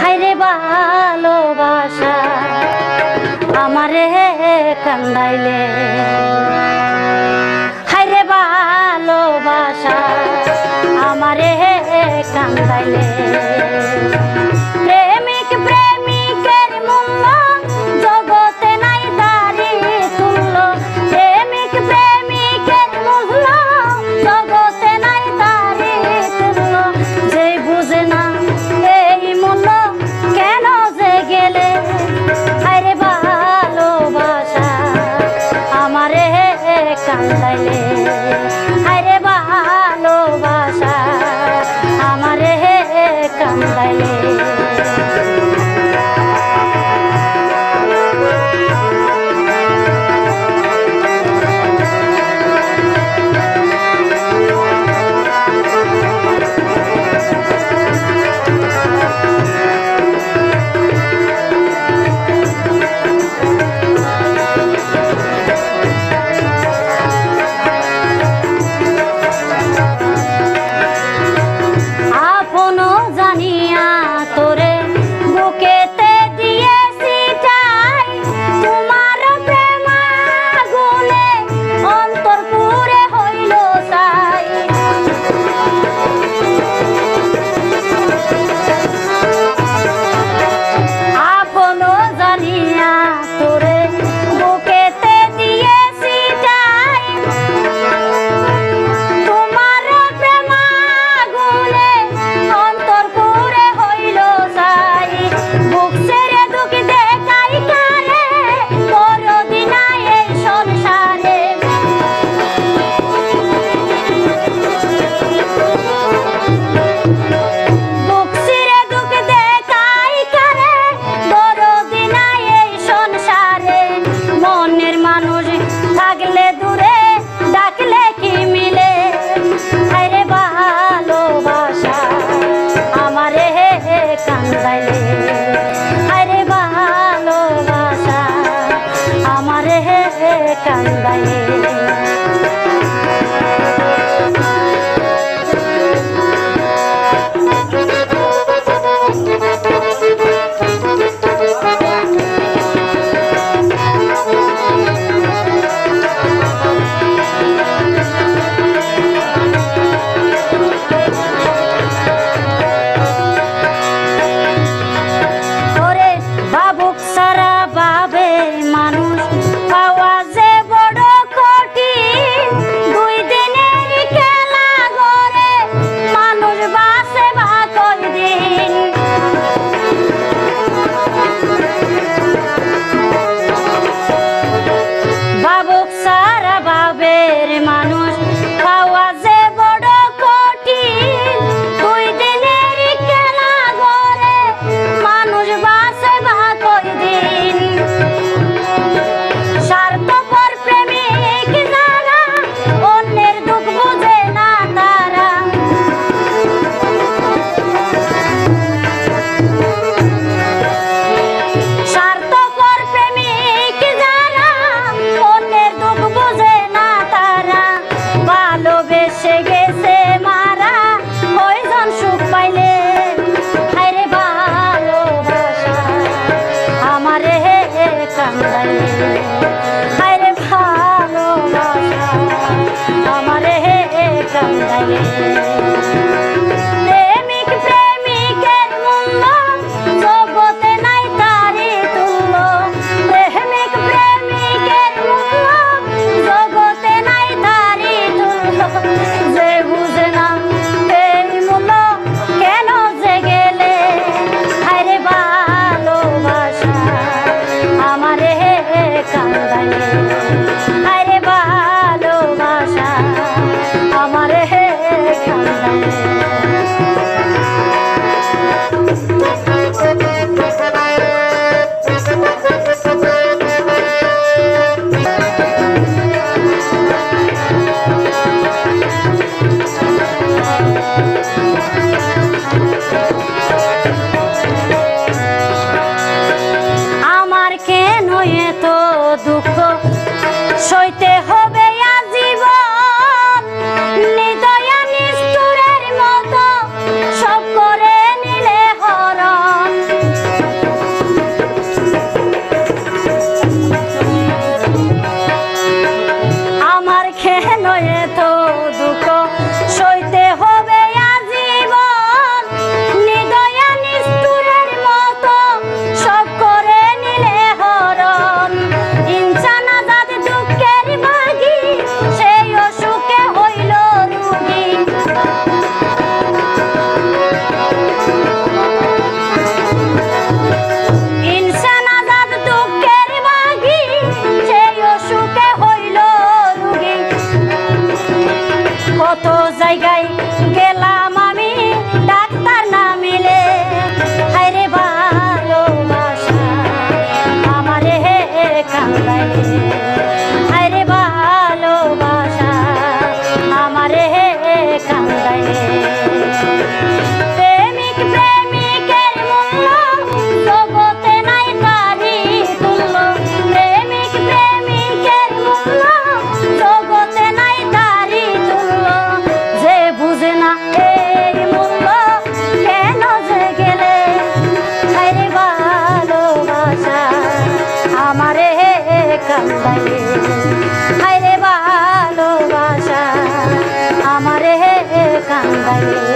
হাইরে ভালোবাসা আমারে কান্দাইলে। হাইরে ভালোবাসা আমারে কান্দাইলে। আরে বা কান্দায়। Thank you. আমার কেন এত দুঃখ? সইতে হবে আজীবন। নিদয়া নিষ্ঠুরের মতো আমার কেন এত কান্দাইলে